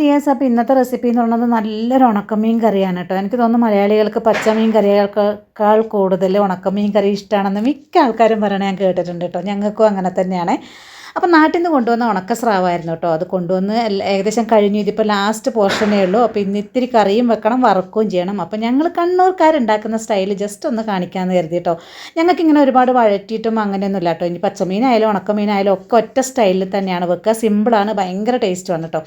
Dears അപ്പോൾ ഇന്നത്തെ recipe എന്ന് പറയുന്നത് നല്ലൊരു ഉണക്കമീൻ കറിയാണ് കേട്ടോ. എനിക്ക് തോന്നുന്നു മലയാളികൾക്ക് പച്ചമീൻ കറിയേക്കാൾ കൂടുതൽ ഉണക്കമീൻ കറി ഇഷ്ടമാണെന്ന് മിക്ക ആൾക്കാരും പറയണ ഞാൻ കേട്ടിട്ടുണ്ട് കേട്ടോ. ഞങ്ങൾക്കും അങ്ങനെ തന്നെയാണ്. അപ്പോൾ നാട്ടിൽ നിന്ന് കൊണ്ടുവന്ന ഉണക്ക സ്രാവായിരുന്നു കേട്ടോ. അത് കൊണ്ടുവന്ന് ഏകദേശം കഴിഞ്ഞു. ഇതിപ്പോൾ ലാസ്റ്റ് പോർഷനേ ഉള്ളൂ. അപ്പോൾ ഇന്ന് ഇത്തിരി കറിയും വെക്കണം വറുക്കുകയും ചെയ്യണം. അപ്പം ഞങ്ങൾ കണ്ണൂർക്കാരുണ്ടാക്കുന്ന സ്റ്റൈൽ ജസ്റ്റ് ഒന്ന് കാണിക്കാമെന്ന് കരുതി കേട്ടോ. ഞങ്ങൾക്ക് ഇങ്ങനെ ഒരുപാട് വഴറ്റിയിട്ടും അങ്ങനെയൊന്നും ഇല്ല കേട്ടോ. ഇനി പച്ചമീനായാലും ഉണക്കമീനായാലും ഒക്കെ ഒറ്റ സ്റ്റൈലിൽ തന്നെയാണ് വെക്കുക. സിമ്പിളാണ് ഭയങ്കര ടേസ്റ്റുമാണ് കേട്ടോ.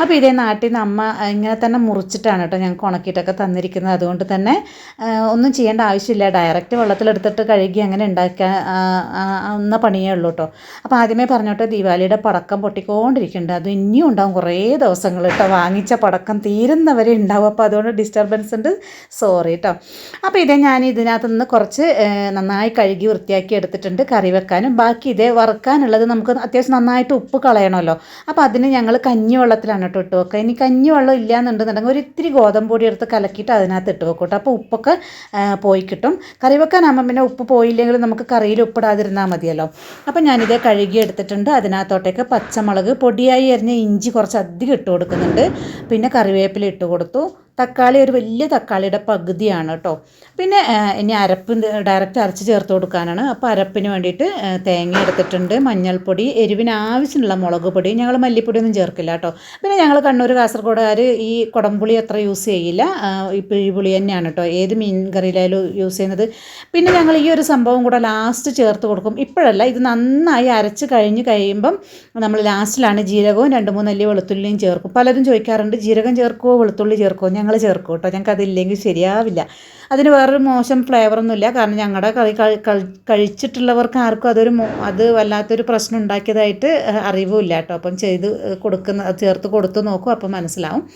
അപ്പോൾ ഇതേ നാട്ടിൽ നിന്ന് അമ്മ ഇങ്ങനെ തന്നെ മുറിച്ചിട്ടാണ് കേട്ടോ ഞങ്ങൾക്ക് ഉണക്കിയിട്ടൊക്കെ തന്നിരിക്കുന്നത്. അതുകൊണ്ട് തന്നെ ഒന്നും ചെയ്യേണ്ട ആവശ്യമില്ല. ഡയറക്റ്റ് വെള്ളത്തിലെടുത്തിട്ട് കഴുകി അങ്ങനെ ഉണ്ടാക്കാൻ എന്ന പണിയേ ഉള്ളൂ കേട്ടോ. അപ്പോൾ ആദ്യമേ പറഞ്ഞോട്ടെ ദീപാവലിയുടെ പടക്കം പൊട്ടിക്കൊണ്ടിരിക്കുന്നുണ്ട്. അത് ഇനിയും ഉണ്ടാവും കുറേ ദിവസങ്ങൾ കേട്ടോ. വാങ്ങിച്ച പടക്കം തീരുന്നവരെ ഉണ്ടാവും. അപ്പോൾ അതുകൊണ്ട് ഡിസ്റ്റർബൻസ് ഉണ്ട്. സോറി കേട്ടോ അപ്പോൾ ഇതേ ഞാൻ ഇതിനകത്ത് നിന്ന് കുറച്ച് നന്നായി കഴുകി വൃത്തിയാക്കി എടുത്തിട്ടുണ്ട് കറി വെക്കാനും. ബാക്കി ഇതേ വറുക്കാനുള്ളത് നമുക്ക് അത്യാവശ്യം നന്നായിട്ട് ഉപ്പ് കളയണമല്ലോ. അപ്പോൾ അതിന് ഞങ്ങൾ കഞ്ഞി വെള്ളത്തിലാണ് കേട്ടോ ഇട്ട് വെക്കുക. ഇനി കഞ്ഞി വെള്ളം ഇല്ല എന്നുണ്ടെന്നുണ്ടെങ്കിൽ ഒരു ഇത്തിരി ഗോതമ്പ് പൊടി എടുത്ത് കലക്കിയിട്ട് അതിനകത്ത് ഇട്ട് വെക്കും കേട്ടോ. അപ്പോൾ ഉപ്പൊക്കെ പോയി കിട്ടും. കറി വെക്കാനാകുമ്പോൾ പിന്നെ ഉപ്പ് പോയില്ലെങ്കിൽ നമുക്ക് കറിയിൽ ഉപ്പിടാതിരുന്നാൽ മതിയല്ലോ. അപ്പോൾ ഞാനിത് കഴുകി എടുത്തിട്ടുണ്ട്. അതിനകത്തോട്ടേക്ക് പച്ചമുളക് പൊടിയായി അരിഞ്ഞ ഇഞ്ചി കുറച്ച് അധികം ഇട്ട് കൊടുക്കുന്നുണ്ട്. പിന്നെ കറിവേപ്പില ഇട്ട് കൊടുത്തു. തക്കാളി ഒരു വലിയ തക്കാളിയുടെ പകുതിയാണ് കേട്ടോ. പിന്നെ ഇനി അരപ്പ് ഡയറക്റ്റ് അരച്ച് ചേർത്ത് കൊടുക്കാനാണ്. അപ്പോൾ അരപ്പിന് വേണ്ടിയിട്ട് തേങ്ങ എടുത്തിട്ടുണ്ട് മഞ്ഞൾപ്പൊടി എരിവിന് ആവശ്യമുള്ള മുളക് പൊടി. ഞങ്ങൾ മല്ലിപ്പൊടിയൊന്നും ചേർക്കില്ല കേട്ടോ. പിന്നെ ഞങ്ങൾ കണ്ണൂർ കാസർഗോഡുകാർ ഈ കുടംപുളി അത്ര യൂസ് ചെയ്യില്ല. ഈ പിഴിപുളി തന്നെയാണ് കേട്ടോ. ഏത് മീൻ കറിയിലായാലും യൂസ് ചെയ്യുന്നത്. പിന്നെ ഞങ്ങൾ ഈ ഒരു സംഭവം കൂടെ ലാസ്റ്റ് ചേർത്ത് കൊടുക്കും. ഇപ്പോഴല്ല ഇത് നന്നായി അരച്ച് കഴിഞ്ഞ് കഴിയുമ്പം നമ്മൾ ലാസ്റ്റിലാണ് ജീരകവും രണ്ട് മൂന്ന് അല്ലി വെളുത്തുള്ളിയും ചേർക്കും. പലരും ചോദിക്കാറുണ്ട് ജീരകം ചേർക്കുമോ വെളുത്തുള്ളി ചേർക്കുമോ ഞങ്ങൾ ചേർക്കും കേട്ടോ ഞങ്ങൾക്ക് അതില്ലെങ്കിൽ ശരിയാവില്ല. അതിന് വേറൊരു മോശം ഫ്ലേവറൊന്നുമില്ല. കാരണം ഞങ്ങളുടെ കറി കഴി- കഴി- കഴിച്ചിട്ടുള്ളവർക്ക് ആർക്കും അതൊരു അത് വല്ലാത്തൊരു പ്രശ്നം ഉണ്ടാക്കിയതായിട്ട് അറിവുമില്ല കേട്ടോ അപ്പം ചെയ്ത് കൊടുക്കുന്ന ചേർത്ത് കൊടുത്ത് നോക്കും. അപ്പം മനസ്സിലാവും.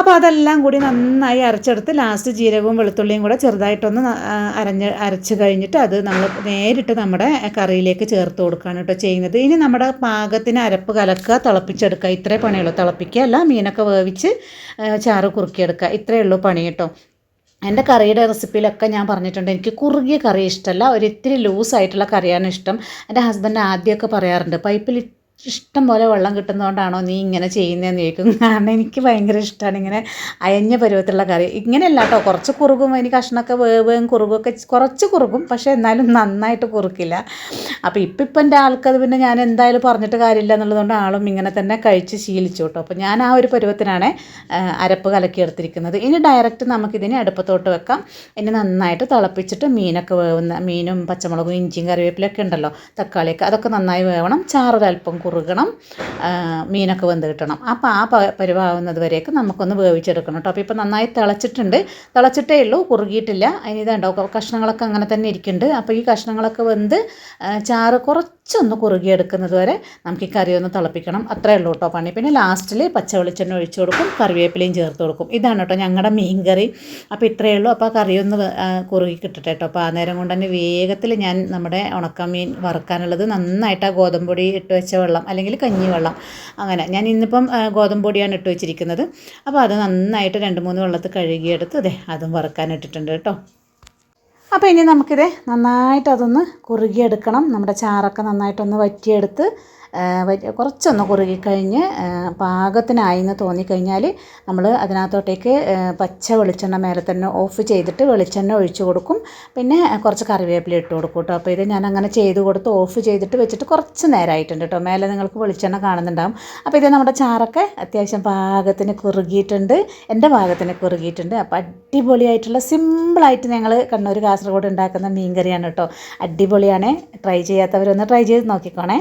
അപ്പോൾ അതെല്ലാം കൂടി നന്നായി അരച്ചെടുത്ത് ലാസ്റ്റ് ജീരകവും വെളുത്തുള്ളിയും കൂടെ ചെറുതായിട്ടൊന്ന് അരഞ്ഞ് അരച്ച് കഴിഞ്ഞിട്ട് അത് നമ്മൾ നേരിട്ട് നമ്മുടെ കറിയിലേക്ക് ചേർത്ത് കൊടുക്കുകയാണ് കേട്ടോ ചെയ്യുന്നത്. ഇനി നമ്മുടെ പാകത്തിന് അരപ്പ് കലക്കുക തിളപ്പിച്ചെടുക്കുക. ഇത്രേ പണിയുള്ളൂ. തിളപ്പിക്കുക അല്ല മീനൊക്കെ വേവിച്ച് ചാറ് കുറുക്കിയെടുക്കുക. ഇത്രയേ ഉള്ളൂ പണി കേട്ടോ. എന്റെ കറിയുടെ റെസിപ്പിയിലൊക്കെ ഞാൻ പറഞ്ഞിട്ടുണ്ട്. എനിക്ക് കുറുകിയ കറി ഇഷ്ടമല്ല. ഒരു ഇത്തിരി ലൂസായിട്ടുള്ള കറിയാണ് ഇഷ്ടം. എന്റെ ഹസ്ബൻഡ് ആദ്യമൊക്കെ പറയാറുണ്ട് പൈപ്പിൽ ഇഷ്ടം പോലെ വെള്ളം കിട്ടുന്നതുകൊണ്ടാണോ നീ ഇങ്ങനെ ചെയ്യുന്നതെന്ന് ചോദിക്കും. കാരണം എനിക്ക് ഭയങ്കര ഇഷ്ടമാണ് ഇങ്ങനെ അയഞ്ഞ പരുവത്തിലുള്ള കറി. ഇങ്ങനെയല്ല കേട്ടോ കുറച്ച് കുറുകും എനിക്ക് കഷ്ണമൊക്കെ വേവും കുറുകൊക്കെ കുറച്ച് കുറുകും പക്ഷേ എന്നാലും നന്നായിട്ട് കുറുക്കില്ല. അപ്പോൾ ഇപ്പം ഇപ്പം എന്റെ ആൾക്കത് പിന്നെ ഞാൻ എന്തായാലും പറഞ്ഞിട്ട് കാര്യമില്ല എന്നുള്ളതുകൊണ്ട് ആളും ഇങ്ങനെ തന്നെ കഴിച്ച് ശീലിച്ചു കേട്ടോ. അപ്പോൾ ഞാൻ ആ ഒരു പരുവത്തിനാണ് അരപ്പ് കലക്കിയെടുത്തിരിക്കുന്നത്. ഇനി ഡയറക്റ്റ് നമുക്കിതിനെ അടുപ്പത്തോട്ട് വെക്കാം. ഇനി നന്നായിട്ട് തിളപ്പിച്ചിട്ട് മീനൊക്കെ വേവുന്ന മീനും പച്ചമുളകും ഇഞ്ചിയും കറിവേപ്പിലൊക്കെ ഉണ്ടല്ലോ തക്കാളിയൊക്കെ അതൊക്കെ നന്നായി വേവണം. ചാറൊരല്പം കുറുകണം മീനൊക്കെ വെന്ത് കിട്ടണം. അപ്പോൾ ആ പരുവാകുന്നത് വരെയൊക്കെ നമുക്കൊന്ന് വേവിച്ചെടുക്കണം കേട്ടോ. അപ്പോൾ ഇപ്പോൾ നന്നായി തിളച്ചിട്ടുണ്ട്. തിളച്ചിട്ടേ ഉള്ളൂ കുറുകിയിട്ടില്ല. അതിന് ഇതുണ്ടോ കഷ്ണങ്ങളൊക്കെ അങ്ങനെ തന്നെ ഇരിക്കുന്നുണ്ട്. അപ്പോൾ ഈ കഷ്ണങ്ങളൊക്കെ വെന്ത് ചാറ് ചാറ് കുറച്ചൊന്ന് കുറുകിയെടുക്കുന്നത് വരെ നമുക്ക് ഈ കറി ഒന്ന് തിളപ്പിക്കണം. അത്രേ ഉള്ളൂ കേട്ടോ പണി. പിന്നെ ലാസ്റ്റിൽ പച്ച വെളിച്ചെണ്ണ ഒഴിച്ചു കൊടുക്കും കറിവേപ്പിലയും ചേർത്ത് കൊടുക്കും. ഇതാണ് കേട്ടോ ഞങ്ങളുടെ മീൻ കറി. അപ്പോൾ ഇത്രയേ ഉള്ളൂ. അപ്പോൾ ആ കറി ഒന്ന് കുറുകി കിട്ടട്ടെ കേട്ടോ. അപ്പോൾ ആ നേരം കൊണ്ട് തന്നെ വേഗത്തിൽ ഞാൻ നമ്മുടെ ഉണക്കമീൻ വറുക്കാനുള്ളത് നന്നായിട്ട് ആ ഗോതമ്പ് പൊടി ഇട്ട് വെച്ച വെള്ളം അല്ലെങ്കിൽ കഞ്ഞി വെള്ളം അങ്ങനെ. ഞാൻ ഇന്നിപ്പം ഗോതമ്പൊടിയാണ് ഗോതമ്പ് പൊടിയാണ് ഇട്ട് വെച്ചിരിക്കുന്നത്. അപ്പോൾ അത് നന്നായിട്ട് രണ്ട് മൂന്ന് വെള്ളത്തിൽ കഴുകിയെടുത്ത് അതെ അതും വറുക്കാൻ ഇട്ടിട്ടുണ്ട് കേട്ടോ. അപ്പോൾ ഇനി നമുക്കിത് നന്നായിട്ട് അതൊന്ന് കുറുകിയെടുക്കണം. നമ്മുടെ ചാറൊക്കെ നന്നായിട്ടൊന്ന് വറ്റിയെടുത്ത് കുറച്ചൊന്ന് കുറുകിക്കഴിഞ്ഞ് പാകത്തിനായി എന്ന് തോന്നിക്കഴിഞ്ഞാൽ നമ്മൾ അതിനകത്തോട്ടേക്ക് പച്ച വെളിച്ചെണ്ണ മേലെ തന്നെ ഓഫ് ചെയ്തിട്ട് വെളിച്ചെണ്ണ ഒഴിച്ചു കൊടുക്കും. പിന്നെ കുറച്ച് കറിവേപ്പില ഇട്ട് കൊടുക്കും കേട്ടോ അപ്പോൾ ഇത് ഞാൻ അങ്ങനെ ചെയ്ത് കൊടുത്ത് ഓഫ് ചെയ്തിട്ട് വെച്ചിട്ട് കുറച്ച് നേരമായിട്ടുണ്ട് കേട്ടോ മേലെ നിങ്ങൾക്ക് വെളിച്ചെണ്ണ കാണുന്നുണ്ടാവും. അപ്പോൾ ഇത് നമ്മുടെ ചാറൊക്കെ അത്യാവശ്യം പാകത്തിന് കുറുകിയിട്ടുണ്ട്. എന്റെ പാകത്തിന് കുറുകിയിട്ടുണ്ട്. അപ്പോൾ അടിപൊളിയായിട്ടുള്ള സിമ്പിളായിട്ട് ഞങ്ങൾ കണ്ണൂർ കാസർഗോഡ് ഉണ്ടാക്കുന്ന മീൻ കറിയാണ് കേട്ടോ. അടിപൊളിയാണ്. ട്രൈ ചെയ്യാത്തവരൊന്ന് ട്രൈ ചെയ്ത് നോക്കിക്കോണേ.